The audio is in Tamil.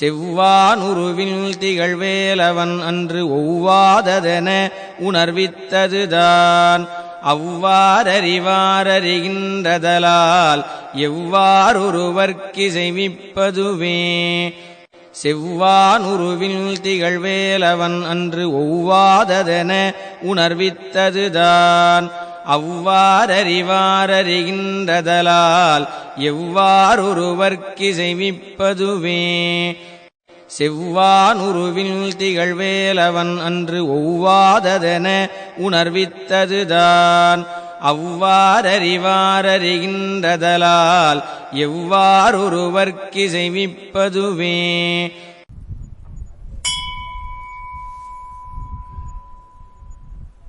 செவ்வானுருவில் திகழ்வேலவன் அன்று ஒவ்வாததென உணர்வித்ததுதான். அவ்வாறறிவாரறிகின்றதலால் எவ்வாறொருவர்க்கிசைவிப்பதுவே செவ்வானுருவில் திகழ்வேலவன் அன்று ஒவ்வாததென உணர்வித்ததுதான். அவ்வாறறிவாரறிகின்றதலால் எவ்வாறொருவர்க்கிசைமிப்பதுவே செவ்வானுருவில் திகழ்வேலவன் அன்று ஒவ்வாததென உணர்வித்ததுதான். அவ்வாறறிவாரறிகின்றதலால் எவ்வாறொருவர்க்கிசைவிப்பதுவே